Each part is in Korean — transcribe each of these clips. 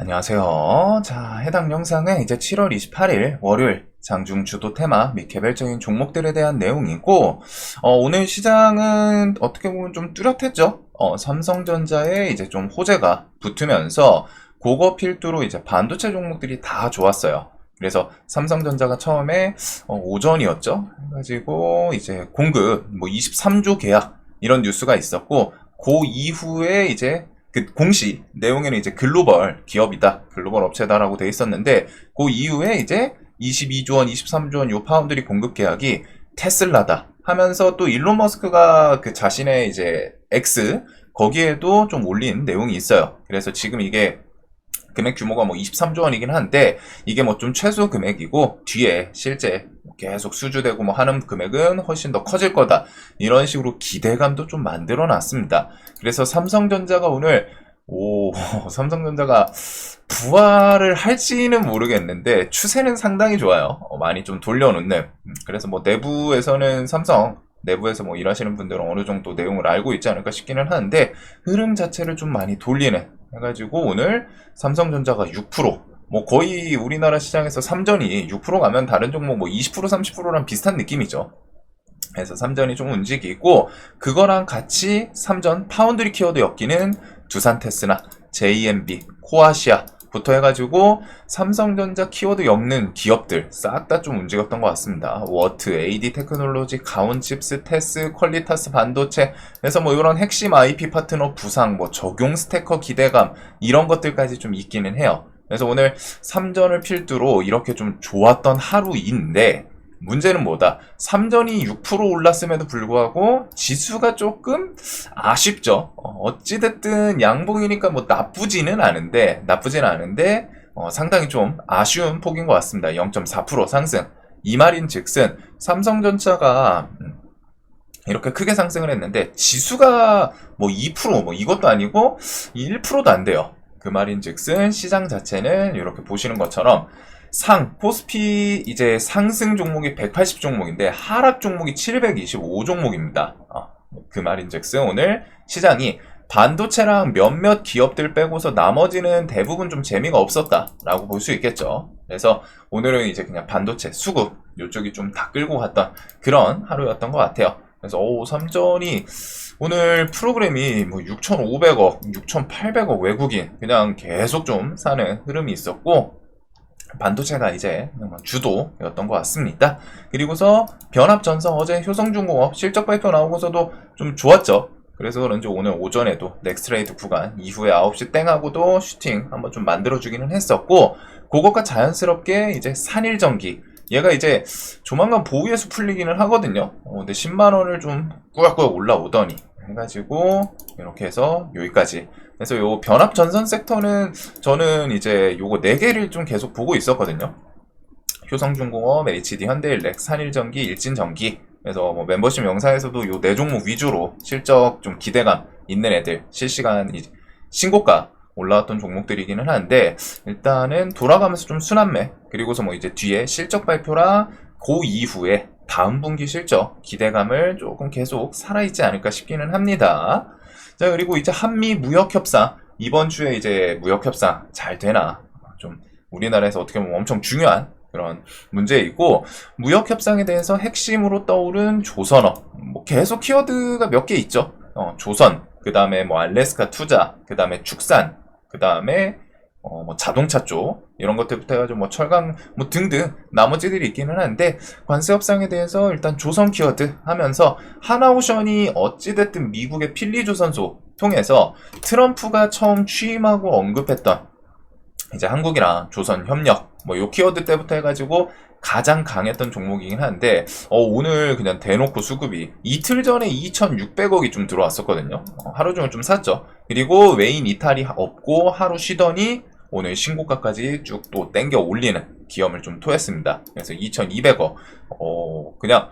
안녕하세요. 자, 해당 영상은 이제 7월 28일 월요일 장중 주도 테마 및 개별적인 종목들에 대한 내용이고, 어, 오늘 시장은 어떻게 보면 좀 뚜렷했죠? 어, 삼성전자에 이제 좀 호재가 붙으면서 고거 필두로 이제 반도체 종목들이 다 좋았어요. 그래서 삼성전자가 처음에 어, 오전이었죠. 그래가지고 이제 공급 뭐 23조 계약 이런 뉴스가 있었고, 그 이후에 이제 그 공시 내용에는 이제 글로벌 기업이다, 글로벌 업체다라고 돼 있었는데 그 이후에 이제 22조 원, 23조 원 요 파운드리 공급 계약이 테슬라다 하면서 또 일론 머스크가 그 자신의 이제 X 거기에도 좀 올린 내용이 있어요. 그래서 지금 이게 금액 규모가 뭐 23조 원이긴 한데 이게 뭐 좀 최소 금액이고 뒤에 실제 계속 수주되고 뭐 하는 금액은 훨씬 더 커질 거다 이런 식으로 기대감도 좀 만들어 놨습니다. 그래서 삼성전자가 오늘 오 삼성전자가 부활을 할지는 모르겠는데 추세는 상당히 좋아요. 어, 많이 좀 돌려놓는. 음, 그래서 뭐 내부에서는 삼성 내부에서 뭐 일하시는 분들은 어느 정도 내용을 알고 있지 않을까 싶기는 하는데 흐름 자체를 좀 많이 돌리는 해가지고 오늘 삼성전자가 6%, 뭐 거의 우리나라 시장에서 삼전이 6% 가면 다른 종목 뭐 20% 30%랑 비슷한 느낌이죠. 그래서 삼전이 좀 움직이고 그거랑 같이 삼전 파운드리 키워드 엮이는 두산테스나 JMB, 코아시아 부터 해가지고 삼성전자 키워드 엮는 기업들 싹 다 좀 움직였던 것 같습니다. 워트, AD 테크놀로지, 가온칩스, 테스, 퀄리타스 반도체 그래서 뭐 이런 핵심 IP 파트너 부상, 뭐 적용 스태커 기대감 이런 것들까지 좀 있기는 해요. 그래서 오늘 3전을 필두로 이렇게 좀 좋았던 하루인데 문제는 뭐다? 3전이 6% 올랐음에도 불구하고 지수가 조금 아쉽죠. 어, 어찌됐든 양봉이니까 뭐 나쁘지는 않은데, 나쁘지는 않은데, 어, 상당히 좀 아쉬운 폭인 것 같습니다. 0.4% 상승. 이 말인 즉슨, 삼성전자가, 음, 이렇게 크게 상승을 했는데, 지수가 뭐 2%, 뭐 이것도 아니고, 1%도 안 돼요. 그 말인 즉슨, 시장 자체는 이렇게 보시는 것처럼, 상, 코스피 이제 상승 종목이 180 종목인데 하락 종목이 725 종목입니다. 어, 그 말인즉슨 오늘 시장이 반도체랑 몇몇 기업들 빼고서 나머지는 대부분 좀 재미가 없었다라고 볼 수 있겠죠. 그래서 오늘은 이제 그냥 반도체, 수급 이쪽이 좀 다 끌고 갔던 그런 하루였던 것 같아요. 그래서 오 삼전이 오늘 프로그램이 뭐 6,500억, 6,800억 외국인 그냥 계속 좀 사는 흐름이 있었고 반도체가 이제 주도였던 것 같습니다. 그리고서 변압전성 어제 효성중공업 실적 발표 나오고서도 좀 좋았죠. 그래서 그런지 오늘 오전에도 넥스트레이드 구간 이후에 9시 땡하고도 슈팅 한번 좀 만들어주기는 했었고 그것과 자연스럽게 이제 산일전기 얘가 이제 조만간 보유에서 풀리기는 하거든요. 어, 근데 10만 원을 좀 꾸역꾸역 올라오더니 해가지고 이렇게 해서 여기까지 그래서 요 변압 전선 섹터는 저는 이제 요거 4개를 좀 계속 보고 있었거든요. 효성중공업, HD 현대일렉, 산일전기, 일진전기 그래서 뭐 멤버십 영상에서도 요 네 종목 위주로 실적 좀 기대감 있는 애들 실시간 신고가 올라왔던 종목들이기는 한데 일단은 돌아가면서 좀 순환매 그리고서 뭐 이제 뒤에 실적 발표랑 그 이후에 다음 분기 실적 기대감을 조금 계속 살아있지 않을까 싶기는 합니다. 자, 그리고 이제 한미 무역 협상. 이번 주에 이제 무역 협상 잘 되나? 좀 우리나라에서 어떻게 보면 엄청 중요한 그런 문제이고, 무역 협상에 대해서 핵심으로 떠오른 조선업. 뭐 계속 키워드가 몇 개 있죠. 어, 조선, 그 다음에 뭐 알래스카 투자, 그 다음에 축산, 그 다음에 어, 뭐 자동차 쪽 이런 것들부터 해가지고 뭐 철강 뭐 등등 나머지들이 있기는 한데 관세 협상에 대해서 일단 조선 키워드 하면서 하나오션이 어찌됐든 미국의 필리 조선소 통해서 트럼프가 처음 취임하고 언급했던 이제 한국이랑 조선 협력 뭐 요 키워드 때부터 해가지고 가장 강했던 종목이긴 한데 어, 오늘 그냥 대놓고 수급이 이틀 전에 2,600억이 좀 들어왔었거든요. 어, 하루 종일 좀 샀죠. 그리고 외인 이탈이 없고 하루 쉬더니 오늘 신고가까지 쭉 또 땡겨 올리는 기염을 좀 토했습니다. 그래서 2,200억 어, 그냥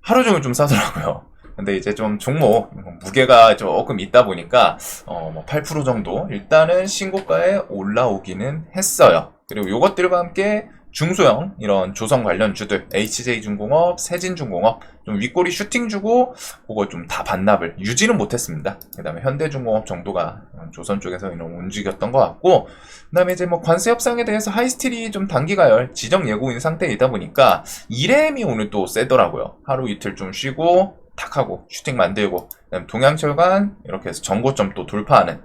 하루 종일 좀 사더라고요. 근데 이제 좀 종목 무게가 조금 있다 보니까 어, 뭐8% 정도 일단은 신고가에 올라오기는 했어요. 그리고 이것들과 함께 중소형 이런 조선 관련주들 HJ중공업, 세진중공업 좀 윗꼬리 슈팅 주고 그거 좀 다 반납을 유지는 못했습니다. 그 다음에 현대중공업 정도가 조선 쪽에서 이런 움직였던 것 같고 그 다음에 이제 뭐 관세 협상에 대해서 하이스틸이 좀 단기가열 지정 예고인 상태이다 보니까 이렘이 오늘 또 세더라고요. 하루 이틀 좀 쉬고 탁 하고 슈팅 만들고 그다음에 동양철관 이렇게 해서 정고점 또 돌파하는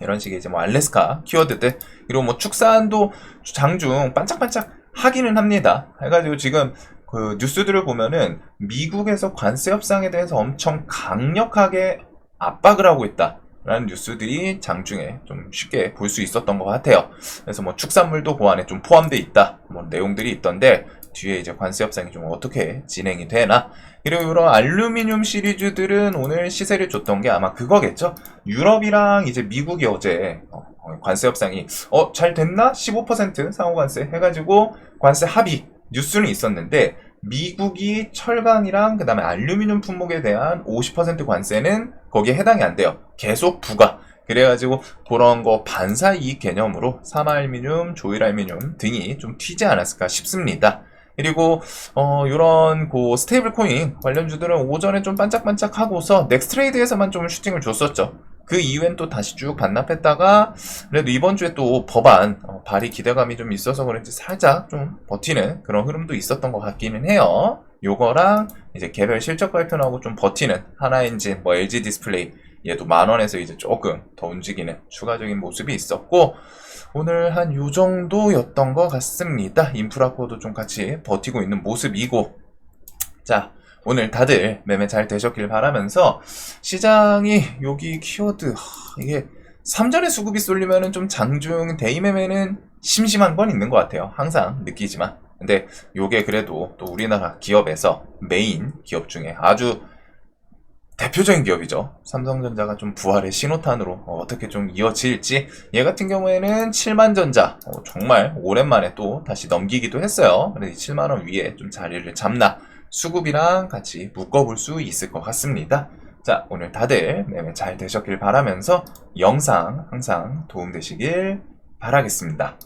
이런 식의 이제 뭐 알래스카 키워드들 그리고 뭐 축산도 장중 반짝반짝 하기는 합니다. 해가지고 지금 그 뉴스들을 보면은 미국에서 관세 협상에 대해서 엄청 강력하게 압박을 하고 있다. 라는 뉴스들이 장중에 좀 쉽게 볼 수 있었던 것 같아요. 그래서 뭐 축산물도 그 안에 좀 포함되어 있다. 뭐 내용들이 있던데 뒤에 이제 관세 협상이 좀 어떻게 진행이 되나. 그리고 이런 알루미늄 시리즈들은 오늘 시세를 줬던 게 아마 그거겠죠. 유럽이랑 이제 미국이 어제 어, 어, 관세 협상이 어 잘 됐나? 15% 상호 관세 해가지고 관세 합의 뉴스는 있었는데 미국이 철강이랑 그다음에 알루미늄 품목에 대한 50% 관세는 거기에 해당이 안 돼요. 계속 부과. 그래가지고 그런 거 반사 이익 개념으로 삼알미늄, 조일알미늄 등이 좀 튀지 않았을까 싶습니다. 그리고 어 이런 그 스테이블 코인 관련주들은 오전에 좀 반짝반짝하고서 넥스트레이드에서만 좀 슈팅을 줬었죠. 그 이후엔 또 다시 쭉 반납했다가 그래도 이번 주에 또 법안 어, 발의 기대감이 좀 있어서 그런지 살짝 좀 버티는 그런 흐름도 있었던 것 같기는 해요. 요거랑 이제 개별 실적 발표 나오고 좀 버티는 하나엔진, 뭐 LG 디스플레이 얘도 만 원에서 이제 조금 더 움직이는 추가적인 모습이 있었고 오늘 한 요 정도였던 것 같습니다. 인프라코도 좀 같이 버티고 있는 모습이고 자 오늘 다들 매매 잘 되셨길 바라면서 시장이 여기 키워드 하, 이게 3전에 수급이 쏠리면은 좀 장중 대이 매매는 심심한 건 있는 것 같아요. 항상 느끼지만 근데 요게 그래도 또 우리나라 기업에서 메인 기업 중에 아주 대표적인 기업이죠. 삼성전자가 좀 부활의 신호탄으로 어, 떻게 좀 이어질지 얘 같은 경우에는 7만전자 어, 정말 오랜만에 또 다시 넘기기도 했어요. 그래서 7만원 위에 좀 자리를 잡나 수급이랑 같이 묶어볼 수 있을 것 같습니다. 자 오늘 다들 매매 잘 되셨길 바라면서 영상 항상 도움되시길 바라겠습니다.